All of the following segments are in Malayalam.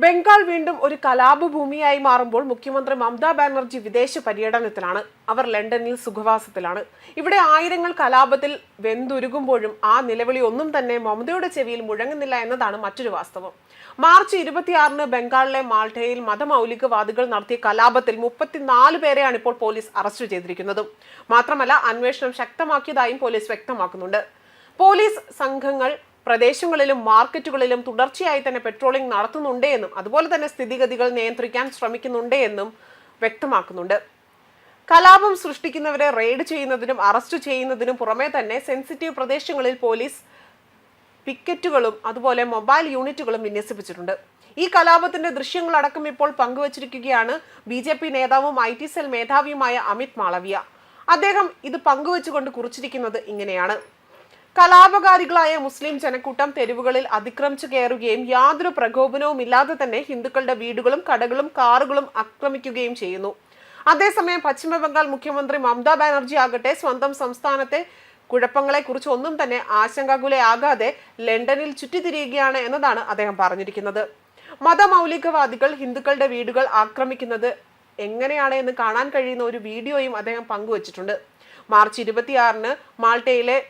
ബംഗാൾ വീണ്ടും ഒരു കലാപഭൂമിയായി മാറുമ്പോൾ മുഖ്യമന്ത്രി മമതാ ബാനർജി വിദേശ പര്യടനത്തിലാണ്. അവർ ലണ്ടനിൽ സുഖവാസത്തിലാണ്. ഇവിടെ ആയിരങ്ങൾ കലാപത്തിൽ വെന്തുരുകുമ്പോഴും ആ നിലവിളി ഒന്നും തന്നെ മമതയുടെ ചെവിയിൽ മുഴങ്ങുന്നില്ല എന്നതാണ് മറ്റൊരു വാസ്തവം. മാർച്ച് ഇരുപത്തിയാറിന് ബംഗാളിലെ മാൾട്ടയിൽ മതമൗലികവാദികൾ നടത്തിയ കലാപത്തിൽ മുപ്പത്തിനാല് പേരെയാണ് ഇപ്പോൾ പോലീസ് അറസ്റ്റ് ചെയ്തിരിക്കുന്നത്. മാത്രമല്ല അന്വേഷണം ശക്തമാക്കിയതായും പോലീസ് വ്യക്തമാക്കുന്നുണ്ട്. പോലീസ് സംഘങ്ങൾ പ്രദേശങ്ങളിലും മാർക്കറ്റുകളിലും തുടർച്ചയായി തന്നെ പെട്രോളിംഗ് നടത്തുന്നുണ്ട് എന്നും അതുപോലെ തന്നെ സ്ഥിതിഗതികൾ നിയന്ത്രിക്കാൻ ശ്രമിക്കുന്നുണ്ട് എന്നും വ്യക്തമാക്കുന്നുണ്ട്. കലാപം സൃഷ്ടിക്കുന്നവരെ റെയ്ഡ് ചെയ്യുന്നതിനും അറസ്റ്റ് ചെയ്യുന്നതിനും പുറമെ തന്നെ സെൻസിറ്റീവ് പ്രദേശങ്ങളിൽ പോലീസ് പിക്കറ്റുകളും അതുപോലെ മൊബൈൽ യൂണിറ്റുകളും വിന്യസിപ്പിച്ചിട്ടുണ്ട്. ഈ കലാപത്തിന്റെ ദൃശ്യങ്ങളടക്കം ഇപ്പോൾ പങ്കുവച്ചിരിക്കുകയാണ് ബി ജെ പി നേതാവും ഐ ടി സെൽ മേധാവിയുമായ അമിത് മാളവിയ. അദ്ദേഹം ഇത് പങ്കുവച്ചുകൊണ്ട് കുറിച്ചിരിക്കുന്നത് ഇങ്ങനെയാണ്. കലാപകാരികളായ മുസ്ലിം ജനക്കൂട്ടം തെരുവുകളിൽ അതിക്രമിച്ചു കയറുകയും യാതൊരു പ്രകോപനവും ഇല്ലാതെ തന്നെ ഹിന്ദുക്കളുടെ വീടുകളും കടകളും കാറുകളും ആക്രമിക്കുകയും ചെയ്യുന്നു. അതേസമയം പശ്ചിമബംഗാൾ മുഖ്യമന്ത്രി മമതാ ബാനർജി ആകട്ടെ സ്വന്തം സംസ്ഥാനത്തെ കുഴപ്പങ്ങളെ കുറിച്ച് ഒന്നും തന്നെ ആശങ്കാകുലയാകാതെ ലണ്ടനിൽ ചുറ്റിത്തിരിയുകയാണ് എന്നതാണ് അദ്ദേഹം പറഞ്ഞിരിക്കുന്നത്. മതമൗലികവാദികൾ ഹിന്ദുക്കളുടെ വീടുകൾ ആക്രമിക്കുന്നത് എങ്ങനെയാണ് എന്ന് കാണാൻ കഴിയുന്ന ഒരു വീഡിയോയും അദ്ദേഹം പങ്കുവച്ചിട്ടുണ്ട്. മാർച്ച് ഇരുപത്തിയാറിന് മാൾട്ടയിലെ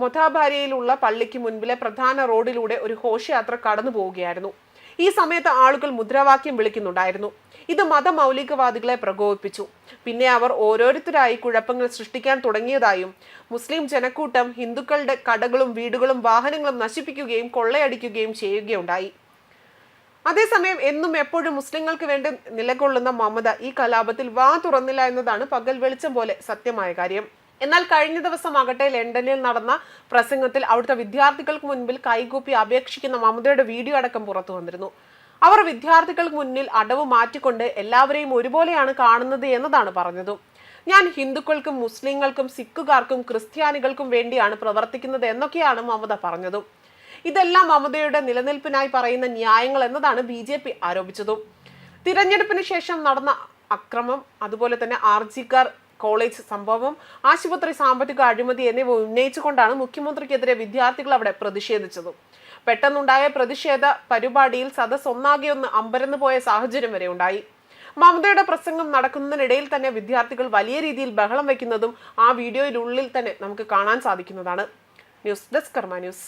മൊഥാബാരിയയിലുള്ള പള്ളിക്ക് മുൻപിലെ പ്രധാന റോഡിലൂടെ ഒരു ഘോഷയാത്ര കടന്നു പോവുകയായിരുന്നു ഈ സമയത്ത് ആളുകൾ മുദ്രാവാക്യം വിളിക്കുന്നുണ്ടായിരുന്നു. ഇത് മതമൗലികവാദികളെ പ്രകോപിപ്പിച്ചു. പിന്നെ അവർ ഓരോരുത്തരായി കുഴപ്പങ്ങൾ സൃഷ്ടിക്കാൻ തുടങ്ങിയതായും മുസ്ലിം ജനക്കൂട്ടം ഹിന്ദുക്കളുടെ കടകളും വീടുകളും വാഹനങ്ങളും നശിപ്പിക്കുകയും കൊള്ളയടിക്കുകയും ചെയ്യുകയുണ്ടായി. അതേസമയം എന്നും എപ്പോഴും മുസ്ലിങ്ങൾക്ക് വേണ്ടി നിലകൊള്ളുന്ന മമത ഈ കലാപത്തിൽ വാ തുറന്നില്ല എന്നതാണ് പകൽ വെളിച്ചം പോലെ സത്യമായ കാര്യം. എന്നാൽ കഴിഞ്ഞ ദിവസമാകട്ടെ ലണ്ടനിൽ നടന്ന പ്രസംഗത്തിൽ അവിടുത്തെ വിദ്യാർത്ഥികൾക്ക് മുൻപിൽ കൈകൂപ്പി അപേക്ഷിക്കുന്ന മമതയുടെ വീഡിയോ അടക്കം പുറത്തു വന്നിരുന്നു. അവർ വിദ്യാർത്ഥികൾക്ക് മുന്നിൽ അടവ് മാറ്റിക്കൊണ്ട് എല്ലാവരെയും ഒരുപോലെയാണ് കാണുന്നത് എന്നതാണ് പറഞ്ഞതും. ഞാൻ ഹിന്ദുക്കൾക്കും മുസ്ലിങ്ങൾക്കും സിഖുകാർക്കും ക്രിസ്ത്യാനികൾക്കും വേണ്ടിയാണ് പ്രവർത്തിക്കുന്നത് എന്നൊക്കെയാണ് മമത പറഞ്ഞതും. ഇതെല്ലാം മമതയുടെ നിലനിൽപ്പിനായി പറയുന്ന ന്യായങ്ങൾ എന്നതാണ് ബി ജെ പി ആരോപിച്ചതും. തിരഞ്ഞെടുപ്പിന് ശേഷം നടന്ന അക്രമം അതുപോലെ തന്നെ ആർജിക്കാർ കോളേജ് സംഭവം ആശുപത്രി സാമ്പത്തിക അഴിമതി എന്നിവ ഉന്നയിച്ചുകൊണ്ടാണ് മുഖ്യമന്ത്രിക്കെതിരെ വിദ്യാർത്ഥികൾ അവിടെ പ്രതിഷേധിച്ചത്. പെട്ടെന്നുണ്ടായ പ്രതിഷേധ പരിപാടിയിൽ സദസ് ഒന്നാകെ ഒന്ന് അമ്പരന്ന് പോയ സാഹചര്യം വരെ ഉണ്ടായി. മമതയുടെ പ്രസംഗം നടക്കുന്നതിനിടയിൽ തന്നെ വിദ്യാർത്ഥികൾ വലിയ രീതിയിൽ ബഹളം വയ്ക്കുന്നതും ആ വീഡിയോയിലുള്ളിൽ തന്നെ നമുക്ക് കാണാൻ സാധിക്കുന്നതാണ്. News desk Karma news.